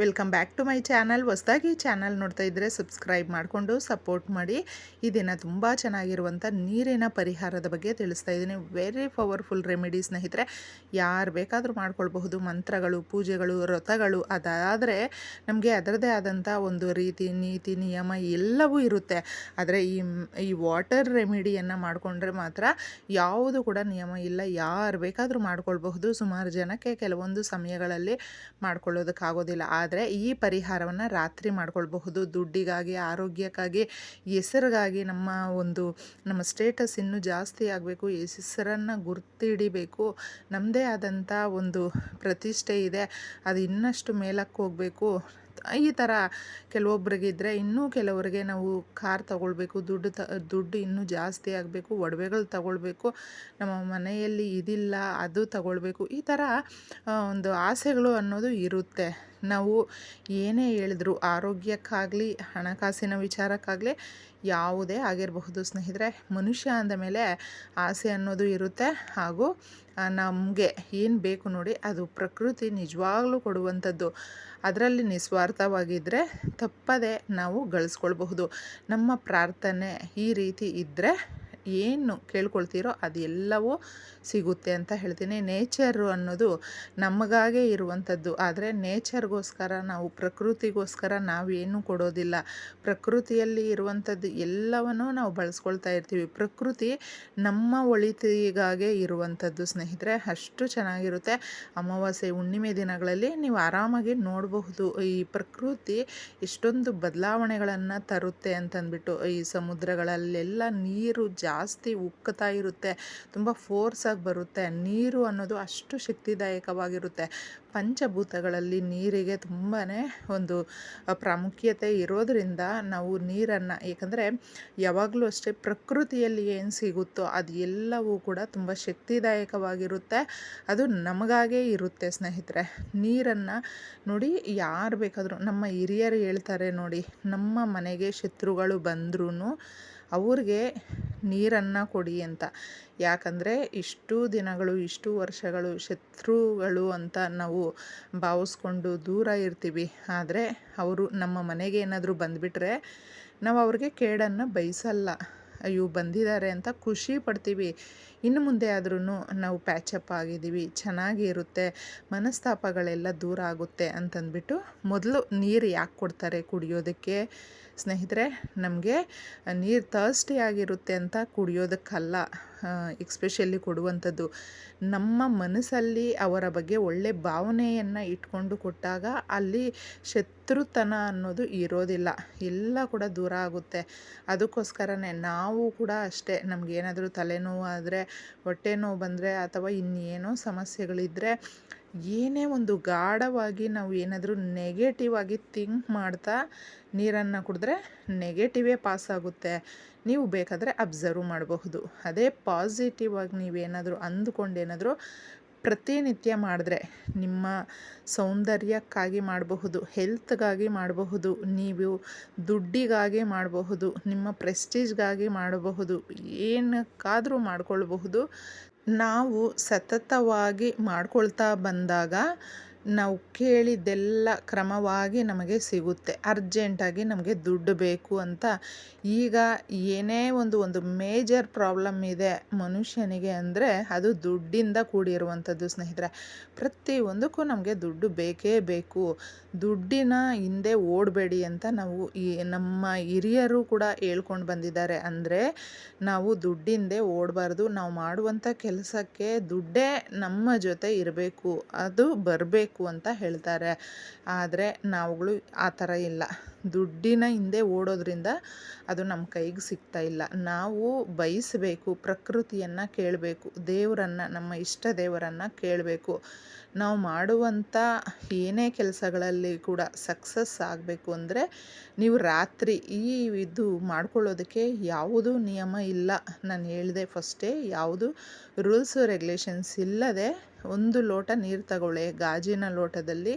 Welcome back to my channel. ಹೊಸದಾಗಿ channel ನೋಡ್ತಾ ಇದ್ದರೆ ಸಬ್ಸ್ಕ್ರೈಬ್ ಮಾಡಿಕೊಂಡು ಸಪೋರ್ಟ್ ಮಾಡಿ. ಈ ದಿನ ತುಂಬ ಚೆನ್ನಾಗಿರುವಂಥ ನೀರಿನ ಪರಿಹಾರದ ಬಗ್ಗೆ ತಿಳಿಸ್ತಾ ಇದ್ದೀನಿ. ವೆರಿ ಪವರ್ಫುಲ್ ರೆಮಿಡಿ ಸ್ನೇಹಿತರೆ, ಯಾರು ಬೇಕಾದರೂ ಮಾಡ್ಕೊಳ್ಬಹುದು. ಮಂತ್ರಗಳು, ಪೂಜೆಗಳು, ವ್ರತಗಳು, ಅದಾದರೆ ನಮಗೆ ಅದರದೇ ಆದಂಥ ಒಂದು ರೀತಿ, ನೀತಿ, ನಿಯಮ ಎಲ್ಲವೂ ಇರುತ್ತೆ. ಆದರೆ ಈ ಈ ವಾಟರ್ ರೆಮಿಡಿಯನ್ನು ಮಾಡಿಕೊಂಡ್ರೆ ಮಾತ್ರ ಯಾವುದು ಕೂಡ ನಿಯಮ ಇಲ್ಲ. ಯಾರು ಬೇಕಾದರೂ ಮಾಡ್ಕೊಳ್ಬಹುದು. ಸುಮಾರು ಜನಕ್ಕೆ ಕೆಲವೊಂದು ಸಮಯಗಳಲ್ಲಿ ಮಾಡ್ಕೊಳ್ಳೋದಕ್ಕಾಗೋದಿಲ್ಲ. ಆದರೆ ಈ ಪರಿಹಾರವನ್ನು ರಾತ್ರಿ ಮಾಡ್ಕೊಳ್ಬಹುದು. ದುಡ್ಡಿಗಾಗಿ, ಆರೋಗ್ಯಕ್ಕಾಗಿ, ಹೆಸರಿಗಾಗಿ ನಮ್ಮ ಒಂದು, ನಮ್ಮ ಸ್ಟೇಟಸ್ ಇನ್ನೂ ಜಾಸ್ತಿ ಆಗಬೇಕು. ಹೆಸರನ್ನು ಗುರ್ತಿಡಿಬೇಕು. ನಮ್ಮದೇ ಆದಂಥ ಒಂದು ಪ್ರತಿಷ್ಠೆ ಇದೆ. ಅದು ಇನ್ನಷ್ಟು ಮೇಲಕ್ಕೆ ಹೋಗಬೇಕು. ಈ ಥರ ಕೆಲವೊಬ್ಬರಿಗಿದ್ರೆ ಇನ್ನೂ ಕೆಲವರಿಗೆ ನಾವು ಕಾರ್ ತಗೊಳ್ಬೇಕು. ದುಡ್ಡು ತ, ದುಡ್ಡು ಇನ್ನೂ ಜಾಸ್ತಿ ಆಗಬೇಕು. ಒಡವೆಗಳು ತಗೊಳ್ಬೇಕು. ನಮ್ಮ ಮನೆಯಲ್ಲಿ ಇದಿಲ್ಲ, ಅದು ತಗೊಳ್ಬೇಕು. ಈ ಥರ ಒಂದು ಆಸೆಗಳು ಅನ್ನೋದು ಇರುತ್ತೆ. ನಾವು ಏನೇ ಹೇಳಿದ್ರು ಆರೋಗ್ಯಕ್ಕಾಗಲಿ, ಹಣಕಾಸಿನ ವಿಚಾರಕ್ಕಾಗಲಿ ಯಾವುದೇ ಆಗಿರಬಹುದು. ಸ್ನೇಹಿತರೆ, ಮನುಷ್ಯ ಅಂದ ಮೇಲೆ ಆಸೆ ಅನ್ನೋದು ಇರುತ್ತೆ. ಹಾಗೂ ನಮಗೆ ಏನು ಬೇಕು ನೋಡಿ ಅದು ಪ್ರಕೃತಿ ನಿಜವಾಗ್ಲೂ ಕೊಡುವಂಥದ್ದು. ಅದರಲ್ಲಿ ನಿಸ್ವಾರ್ಥವಾಗಿದ್ದರೆ ತಪ್ಪದೆ ನಾವು ಗಳಿಸ್ಕೊಳ್ಬಹುದು. ನಮ್ಮ ಪ್ರಾರ್ಥನೆ ಈ ರೀತಿ ಇದ್ದರೆ ಏನು ಕೇಳ್ಕೊಳ್ತೀರೋ ಅದೆಲ್ಲವೂ ಸಿಗುತ್ತೆ ಅಂತ ಹೇಳ್ತೀನಿ. ನೇಚರು ಅನ್ನೋದು ನಮಗಾಗೆ ಇರುವಂಥದ್ದು. ಆದರೆ ನೇಚರ್ಗೋಸ್ಕರ ನಾವು ಪ್ರಕೃತಿಗೋಸ್ಕರ ನಾವೇನು ಕೊಡೋದಿಲ್ಲ. ಪ್ರಕೃತಿಯಲ್ಲಿ ಇರುವಂಥದ್ದು ಎಲ್ಲವನ್ನೂ ನಾವು ಬಳಸ್ಕೊಳ್ತಾ ಇರ್ತೀವಿ. ಪ್ರಕೃತಿ ನಮ್ಮ ಒಳಿತಿಗಾಗೆ ಇರುವಂಥದ್ದು ಸ್ನೇಹಿತರೆ. ಅಷ್ಟು ಚೆನ್ನಾಗಿರುತ್ತೆ. ಅಮಾವಾಸ್ಯೆ ಹುಣ್ಣಿಮೆ ದಿನಗಳಲ್ಲಿ ನೀವು ಆರಾಮಾಗಿ ನೋಡಬಹುದು. ಈ ಪ್ರಕೃತಿ ಎಷ್ಟೊಂದು ಬದಲಾವಣೆಗಳನ್ನು ತರುತ್ತೆ ಅಂತಂದ್ಬಿಟ್ಟು ಈ ಸಮುದ್ರಗಳಲ್ಲೆಲ್ಲ ನೀರು ಜಾಸ್ತಿ ಉಕ್ಕುತ್ತಾ ಇರುತ್ತೆ, ತುಂಬ ಫೋರ್ಸಾಗಿ ಬರುತ್ತೆ, ನೀರು ಅನ್ನೋದು ಅಷ್ಟು ಶಕ್ತಿದಾಯಕವಾಗಿರುತ್ತೆ. ಪಂಚಭೂತಗಳಲ್ಲಿ ನೀರಿಗೆ ತುಂಬಾ ಒಂದು ಪ್ರಾಮುಖ್ಯತೆ ಇರೋದರಿಂದ ನಾವು ನೀರನ್ನು, ಏಕೆಂದರೆ ಯಾವಾಗಲೂ ಅಷ್ಟೇ ಪ್ರಕೃತಿಯಲ್ಲಿ ಏನು ಸಿಗುತ್ತೋ ಅದು ಎಲ್ಲವೂ ಕೂಡ ತುಂಬ ಶಕ್ತಿದಾಯಕವಾಗಿರುತ್ತೆ. ಅದು ನಮಗಾಗೇ ಇರುತ್ತೆ ಸ್ನೇಹಿತರೆ. ನೀರನ್ನು ನೋಡಿ ಯಾರು ಬೇಕಾದರೂ, ನಮ್ಮ ಹಿರಿಯರು ಹೇಳ್ತಾರೆ ನೋಡಿ, ನಮ್ಮ ಮನೆಗೆ ಶತ್ರುಗಳು ಬಂದ್ರೂ ಅವ್ರಿಗೆ ನೀರನ್ನು ಕೊಡಿ ಅಂತ. ಯಾಕಂದರೆ ಇಷ್ಟು ದಿನಗಳು, ಇಷ್ಟು ವರ್ಷಗಳು, ಶತ್ರುಗಳು ಅಂತ ನಾವು ಭಾವಿಸ್ಕೊಂಡು ದೂರ ಇರ್ತೀವಿ. ಆದರೆ ಅವರು ನಮ್ಮ ಮನೆಗೆ ಏನಾದರೂ ಬಂದುಬಿಟ್ರೆ ನಾವು ಅವ್ರಿಗೆ ಕೇಡನ್ನು ಬಯಸಲ್ಲ ಅಯ್ಯೋ ಬಂದಿದ್ದಾರೆ ಅಂತ ಖುಷಿ ಪಡ್ತೀವಿ. ಇನ್ನು ಮುಂದೆ ಆದ್ರೂ ನಾವು ಪ್ಯಾಚಪ್ ಆಗಿದ್ದೀವಿ, ಚೆನ್ನಾಗಿ ಇರುತ್ತೆ, ಮನಸ್ತಾಪಗಳೆಲ್ಲ ದೂರ ಆಗುತ್ತೆ ಅಂತಂದ್ಬಿಟ್ಟು ಮೊದಲು ನೀರು ಯಾಕೆ ಕೊಡ್ತಾರೆ ಕುಡಿಯೋದಕ್ಕೆ? ಸ್ನೇಹಿತರೆ, ನಮಗೆ ನೀರು ಥರ್ಸ್ಟಿ ಆಗಿರುತ್ತೆ ಅಂತ ಕುಡಿಯೋದಕ್ಕಲ್ಲ ಎಕ್ಸ್ಪೆಷಲಿ ಕೊಡುವಂಥದ್ದು. ನಮ್ಮ ಮನಸ್ಸಲ್ಲಿ ಅವರ ಬಗ್ಗೆ ಒಳ್ಳೆ ಭಾವನೆಯನ್ನು ಇಟ್ಕೊಂಡು ಕೊಟ್ಟಾಗ ಅಲ್ಲಿ ಶತ್ರುತನ ಅನ್ನೋದು ಇರೋದಿಲ್ಲ. ಎಲ್ಲ ಕೂಡ ದೂರ ಆಗುತ್ತೆ. ಅದಕ್ಕೋಸ್ಕರನೇ ನಾವು ಕೂಡ ಅಷ್ಟೇ ನಮಗೇನಾದರೂ ತಲೆನೋವು ಆದರೆ ಹೊಟ್ಟೆ ನೋವು ಬಂದರೆ ಅಥವಾ ಇನ್ನೇನೋ ಸಮಸ್ಯೆಗಳಿದ್ದರೆ ಏನೇ ಒಂದು ಗಾಢವಾಗಿ ನಾವು ಏನಾದರೂ ನೆಗೆಟಿವ್ ಆಗಿ ಥಿಂಕ್ ಮಾಡ್ತಾ ನೀರನ್ನು ಕುಡಿದ್ರೆ ನೆಗೆಟಿವೇ ಪಾಸ್ ಆಗುತ್ತೆ. ನೀವು ಬೇಕಾದರೆ ಅಬ್ಸರ್ವ್ ಮಾಡಬಹುದು. ಅದೇ ಪಾಸಿಟಿವ್ ಆಗಿ ನೀವೇನಾದರೂ ಅಂದುಕೊಂಡೇನಾದರೂ ಪ್ರತಿನಿತ್ಯ ಮಾಡಿದ್ರೆ ನಿಮ್ಮ ಸೌಂದರ್ಯಕ್ಕಾಗಿ ಮಾಡಬಹುದು ಹೆಲ್ತ್ಗಾಗಿ ಮಾಡಬಹುದು, ನೀವು ದುಡ್ಡಿಗಾಗಿ ಮಾಡಬಹುದು, ನಿಮ್ಮ ಪ್ರೆಸ್ಟೀಜ್ಗಾಗಿ ಮಾಡಬಹುದು, ಏನಕ್ಕಾದರೂ ಮಾಡ್ಕೊಳ್ಬಹುದು. ನಾವು ಸತತವಾಗಿ ಮಾಡ್ಕೊಳ್ತಾ ಬಂದಾಗ ನಾವು ಕೇಳಿದ್ದೆಲ್ಲ ಕ್ರಮವಾಗಿ ನಮಗೆ ಸಿಗುತ್ತೆ. ಅರ್ಜೆಂಟಾಗಿ ನಮಗೆ ದುಡ್ಡು ಬೇಕು ಅಂತ. ಈಗ ಏನೇ ಒಂದು ಒಂದು ಮೇಜರ್ ಪ್ರಾಬ್ಲಮ್ ಇದೆ ಮನುಷ್ಯನಿಗೆ ಅಂದರೆ ಅದು ದುಡ್ಡಿಂದ ಕೂಡಿರುವಂಥದ್ದು ಸ್ನೇಹಿತರೆ. ಪ್ರತಿಯೊಂದಕ್ಕೂ ನಮಗೆ ದುಡ್ಡು ಬೇಕೇ ಬೇಕು. ದುಡ್ಡಿನ ಹಿಂದೆ ಓಡಬೇಡಿ ಅಂತ ನಾವು ಈ ನಮ್ಮ ಹಿರಿಯರು ಕೂಡ ಹೇಳ್ಕೊಂಡು ಬಂದಿದ್ದಾರೆ. ಅಂದರೆ ನಾವು ದುಡ್ಡಿಂದೆ ಓಡಬಾರ್ದು. ನಾವು ಮಾಡುವಂಥ ಕೆಲಸಕ್ಕೆ ದುಡ್ಡೇ ನಮ್ಮ ಜೊತೆ ಇರಬೇಕು. ಅದು ಬರಬೇಕು. ಅಂತ ಹೇಳ್ತಾರೆ. ಆದರೆ ನಾವುಗಳು ಆ ಥರ ಇಲ್ಲ. ದುಡ್ಡಿನ ಹಿಂದೆ ಓಡೋದ್ರಿಂದ ಅದು ನಮ್ಮ ಕೈಗೆ ಸಿಗ್ತಾ ಇಲ್ಲ. ನಾವು ಬಯಸಬೇಕು, ಪ್ರಕೃತಿಯನ್ನು ಕೇಳಬೇಕು, ದೇವರನ್ನು, ನಮ್ಮ ಇಷ್ಟ ದೇವರನ್ನು ಕೇಳಬೇಕು. ನಾವು ಮಾಡುವಂಥ ಏನೇ ಕೆಲಸಗಳಲ್ಲಿ ಕೂಡ ಸಕ್ಸಸ್ ಆಗಬೇಕು ಅಂದರೆ ನೀವು ರಾತ್ರಿ ಈ ಇದು ಮಾಡ್ಕೊಳ್ಳೋದಕ್ಕೆ ಯಾವುದೂ ನಿಯಮ ಇಲ್ಲ. ನಾನು ಹೇಳಿದೆ ಫಸ್ಟೇ, ಯಾವುದು ರೂಲ್ಸು, ರೆಗ್ಯುಲೇಷನ್ಸ್ ಇಲ್ಲದೆ ಒಂದು ಲೋಟ ನೀರು ತಗೊಳ್ಳಿ. ಗಾಜಿನ ಲೋಟದಲ್ಲಿ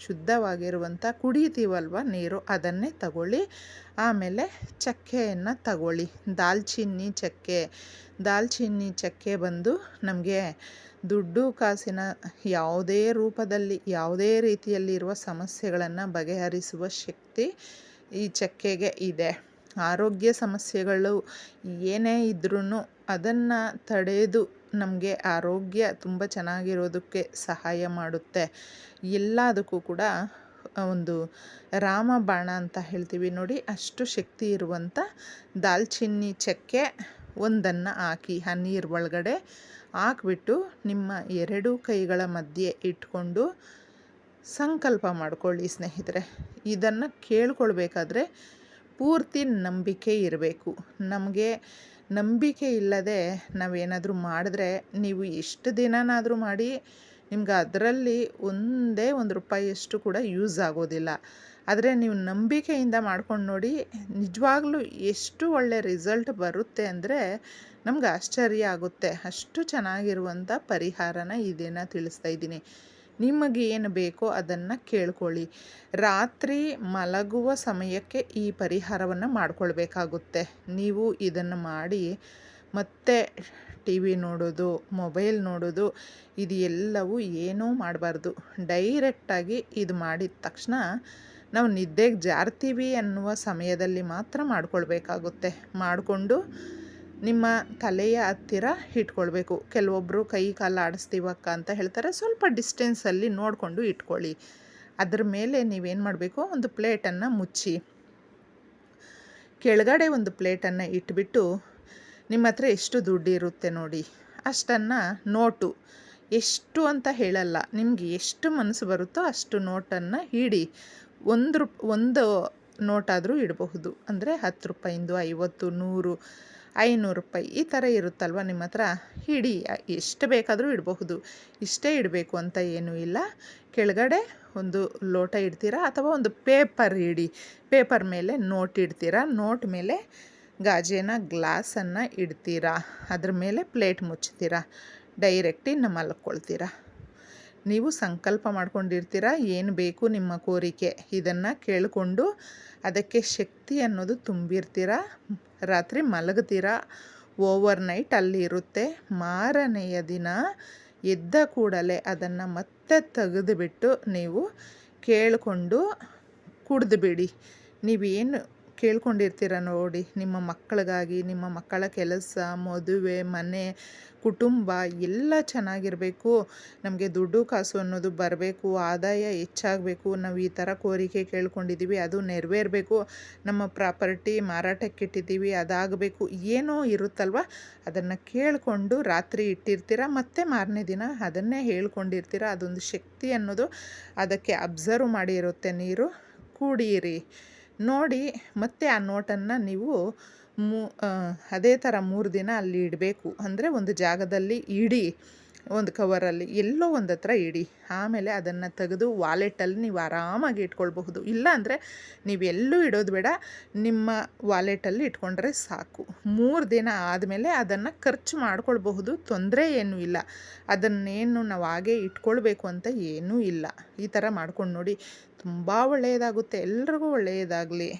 ಶುದ್ಧವಾಗಿರುವಂಥ ಕುಡಿತೀವಲ್ವ ನೀರು? ಅದನ್ನೇ ತಗೊಳ್ಳಿ. ಆಮೇಲೆ ಚಕ್ಕೆಯನ್ನು ತಗೊಳ್ಳಿ. ದಾಲ್ಚಿನ್ನಿ ಚಕ್ಕೆ. ದಾಲ್ಚಿನ್ನಿ ಚಕ್ಕೆ ಬಂದು ನಮಗೆ ದುಡ್ಡು ಕಾಸಿನ ಯಾವುದೇ ರೂಪದಲ್ಲಿ, ಯಾವುದೇ ರೀತಿಯಲ್ಲಿರುವ ಸಮಸ್ಯೆಗಳನ್ನು ಬಗೆಹರಿಸುವ ಶಕ್ತಿ ಈ ಚಕ್ಕೆಗೆ ಇದೆ. ಆರೋಗ್ಯ ಸಮಸ್ಯೆಗಳು ಏನೇ ಇದ್ರೂ ಅದನ್ನು ತಡೆದು ನಮಗೆ ಆರೋಗ್ಯ ತುಂಬ ಚೆನ್ನಾಗಿರೋದಕ್ಕೆ ಸಹಾಯ ಮಾಡುತ್ತೆ. ಎಲ್ಲದಕ್ಕೂ ಕೂಡ ಒಂದು ರಾಮ ಬಾಣ ಅಂತ ಹೇಳ್ತೀವಿ ನೋಡಿ, ಅಷ್ಟು ಶಕ್ತಿ ಇರುವಂಥ ದಾಲ್ಚಿನ್ನಿ ಚಕ್ಕೆ ಒಂದನ್ನು ಹಾಕಿ, ಆ ನೀರು ಒಳಗಡೆ ಹಾಕ್ಬಿಟ್ಟು ನಿಮ್ಮ ಎರಡೂ ಕೈಗಳ ಮಧ್ಯೆ ಇಟ್ಕೊಂಡು ಸಂಕಲ್ಪ ಮಾಡ್ಕೊಳ್ಳಿ ಸ್ನೇಹಿತರೆ. ಇದನ್ನು ಕೇಳ್ಕೊಳ್ಬೇಕಾದ್ರೆ ಪೂರ್ತಿ ನಂಬಿಕೆ ಇರಬೇಕು. ನಮಗೆ ನಂಬಿಕೆ ಇಲ್ಲದೆ ನಾವೇನಾದರೂ ಮಾಡಿದ್ರೆ ನೀವು ಎಷ್ಟು ದಿನನಾದರೂ ಮಾಡಿ ನಿಮ್ಗೆ ಅದರಲ್ಲಿ ಒಂದೇ ಒಂದು ರೂಪಾಯಿಯಷ್ಟು ಕೂಡ ಯೂಸ್ ಆಗೋದಿಲ್ಲ. ಆದರೆ ನೀವು ನಂಬಿಕೆಯಿಂದ ಮಾಡ್ಕೊಂಡು ನೋಡಿ, ನಿಜವಾಗ್ಲೂ ಎಷ್ಟು ಒಳ್ಳೆ ರಿಸಲ್ಟ್ ಬರುತ್ತೆ ಅಂದರೆ ನಮ್ಗೆ ಆಶ್ಚರ್ಯ ಆಗುತ್ತೆ. ಅಷ್ಟು ಚೆನ್ನಾಗಿರುವಂಥ ಪರಿಹಾರನ ಇದೇನ ತಿಳಿಸ್ತಾ ಇದ್ದೀನಿ. ನಿಮಗೆ ಏನು ಬೇಕೋ ಅದನ್ನು ಕೇಳ್ಕೊಳ್ಳಿ. ರಾತ್ರಿ ಮಲಗುವ ಸಮಯಕ್ಕೆ ಈ ಪರಿಹಾರವನ್ನು ಮಾಡಿಕೊಳ್ಬೇಕಾಗುತ್ತೆ. ನೀವು ಇದನ್ನು ಮಾಡಿ ಮತ್ತೆ ಟಿ ವಿ ನೋಡೋದು, ಮೊಬೈಲ್ ನೋಡೋದು, ಇದು ಎಲ್ಲವೂ ಏನೂ ಮಾಡಬಾರ್ದು. ಡೈರೆಕ್ಟಾಗಿ ಇದು ಮಾಡಿದ ತಕ್ಷಣ ನಾವು ನಿದ್ದೆಗೆ ಜಾರ್ತೀವಿ ಅನ್ನುವ ಸಮಯದಲ್ಲಿ ಮಾತ್ರ ಮಾಡ್ಕೊಳ್ಬೇಕಾಗುತ್ತೆ. ಮಾಡಿಕೊಂಡು ನಿಮ್ಮ ತಲೆಯ ಹತ್ತಿರ ಇಟ್ಕೊಳ್ಬೇಕು. ಕೆಲವೊಬ್ಬರು ಕೈ ಕಾಲು ಆಡಿಸ್ತೀವಕ್ಕ ಅಂತ ಹೇಳ್ತಾರೆ. ಸ್ವಲ್ಪ ಡಿಸ್ಟೆನ್ಸಲ್ಲಿ ನೋಡಿಕೊಂಡು ಇಟ್ಕೊಳ್ಳಿ. ಅದ್ರ ಮೇಲೆ ನೀವೇನು ಮಾಡಬೇಕು? ಒಂದು ಪ್ಲೇಟನ್ನು ಮುಚ್ಚಿ. ಕೆಳಗಡೆ ಒಂದು ಪ್ಲೇಟನ್ನು ಇಟ್ಬಿಟ್ಟು ನಿಮ್ಮ ಹತ್ರ ಎಷ್ಟು ದುಡ್ಡು ಇರುತ್ತೆ ನೋಡಿ. ಅಷ್ಟನ್ನು ನೋಟು. ಎಷ್ಟು ಅಂತ ಹೇಳಲ್ಲ. ನಿಮಗೆ ಎಷ್ಟು ಮನಸ್ಸು ಬರುತ್ತೋ ಅಷ್ಟು ನೋಟನ್ನು ಹಿಡಿ ಒಂದು ರೂಪ್, ಒಂದು ನೋಟಾದರೂ ಇಡಬಹುದು. ಅಂದರೆ ಹತ್ತು ರೂಪಾಯಿಂದು ಐವತ್ತು, ನೂರು, ಐನೂರು ರೂಪಾಯಿ ಈ ಥರ ಇರುತ್ತಲ್ವ ನಿಮ್ಮ ಹತ್ರ? ಹಿಡಿ ಎಷ್ಟು ಬೇಕಾದರೂ ಇಡಬಹುದು. ಇಷ್ಟೇ ಇಡಬೇಕು ಅಂತ ಏನೂ ಇಲ್ಲ. ಕೆಳಗಡೆ ಒಂದು ಲೋಟ ಇಡ್ತೀರಾ ಅಥವಾ ಒಂದು ಪೇಪರ್ ಇಡಿ. ಪೇಪರ್ ಮೇಲೆ ನೋಟ್ ಇಡ್ತೀರಾ? ನೋಟ್ ಮೇಲೆ ಗಾಜಿನ ಗ್ಲಾಸನ್ನು ಇಡ್ತೀರಾ? ಅದ್ರ ಮೇಲೆ ಪ್ಲೇಟ್ ಮುಚ್ತೀರಾ ಡೈರೆಕ್ಟ್ ಇನ್ನು ಮಲ್ಕೊಳ್ತೀರಾ ನೀವು ಸಂಕಲ್ಪ ಮಾಡ್ಕೊಂಡಿರ್ತೀರ? ಏನು ಬೇಕು ನಿಮ್ಮ ಕೋರಿಕೆ? ಇದನ್ನು ಕೇಳಿಕೊಂಡು ಅದಕ್ಕೆ ಶಕ್ತಿ ಅನ್ನೋದು ತುಂಬಿರ್ತೀರ? ರಾತ್ರಿ ಮಲಗ್ತೀರ? ಓವರ್ ನೈಟ್ ಅಲ್ಲಿ ಇರುತ್ತೆ. ಮಾರನೆಯ ದಿನ ಎದ್ದ ಕೂಡಲೇ ಅದನ್ನು ಮತ್ತೆ ತೆಗೆದುಬಿಟ್ಟು ನೀವು ಕೇಳಿಕೊಂಡು ಕುಡಿದುಬಿಡಿ ನೀವೇನು ಕೇಳ್ಕೊಂಡಿರ್ತೀರ ನೋಡಿ, ನಿಮ್ಮ ಮಕ್ಕಳಿಗಾಗಿ, ನಿಮ್ಮ ಮಕ್ಕಳ ಕೆಲಸ, ಮದುವೆ, ಮನೆ, ಕುಟುಂಬ ಎಲ್ಲ ಚೆನ್ನಾಗಿರಬೇಕು. ನಮಗೆ ದುಡ್ಡು ಕಾಸು ಅನ್ನೋದು ಬರಬೇಕು, ಆದಾಯ ಹೆಚ್ಚಾಗಬೇಕು. ನಾವು ಈ ಥರ ಕೋರಿಕೆ ಕೇಳ್ಕೊಂಡಿದ್ದೀವಿ, ಅದು ನೆರವೇರಬೇಕು. ನಮ್ಮ ಪ್ರಾಪರ್ಟಿ ಮಾರಾಟಕ್ಕೆ ಇಟ್ಟಿದ್ದೀವಿ, ಅದಾಗಬೇಕು. ಏನೋ ಇರುತ್ತಲ್ವ? ಅದನ್ನು ಕೇಳಿಕೊಂಡು ರಾತ್ರಿ ಇಟ್ಟಿರ್ತೀರ, ಮತ್ತು ಮಾರನೇ ದಿನ ಅದನ್ನೇ ಹೇಳ್ಕೊಂಡಿರ್ತೀರ. ಅದೊಂದು ಶಕ್ತಿ ಅನ್ನೋದು ಅದಕ್ಕೆ ಅಬ್ಸರ್ವ್ ಮಾಡಿರುತ್ತೆ ನೀರು. ಕುಡೀರಿ. ನೋಡಿ ಮತ್ತೆ ಆ ನೋಟನ್ನು ನೀವು ಮೂ ಅದೇ ಥರ ಮೂರು ದಿನ ಅಲ್ಲಿ ಇಡಬೇಕು. ಅಂದರೆ ಒಂದು ಜಾಗದಲ್ಲಿ ಇಡಿ, ಒಂದು ಕವರಲ್ಲಿ ಎಲ್ಲೋ ಒಂದು ಹತ್ರ ಇಡಿ. ಆಮೇಲೆ ಅದನ್ನು ತೆಗೆದು ವಾಲೆಟಲ್ಲಿ ನೀವು ಆರಾಮಾಗಿ ಇಟ್ಕೊಳ್ಬಹುದು. ಇಲ್ಲ ಅಂದರೆ ನೀವು ಎಲ್ಲೂ ಇಡೋದು ಬೇಡ, ನಿಮ್ಮ ವಾಲೆಟಲ್ಲಿ ಇಟ್ಕೊಂಡ್ರೆ ಸಾಕು. ಮೂರು ದಿನ ಆದಮೇಲೆ ಅದನ್ನು ಖರ್ಚು ಮಾಡ್ಕೊಳ್ಬಹುದು, ತೊಂದರೆ ಏನೂ ಇಲ್ಲ. ಅದನ್ನೇನು ನಾವು ಹಾಗೆ ಇಟ್ಕೊಳ್ಬೇಕು ಅಂತ ಏನೂ ಇಲ್ಲ. ಈ ಥರ ಮಾಡ್ಕೊಂಡು ನೋಡಿ. ತುಂಬ ಒಳ್ಳೆಯದಾಗುತ್ತೆ. ಎಲ್ರಿಗೂ ಒಳ್ಳೆಯದಾಗಲಿ.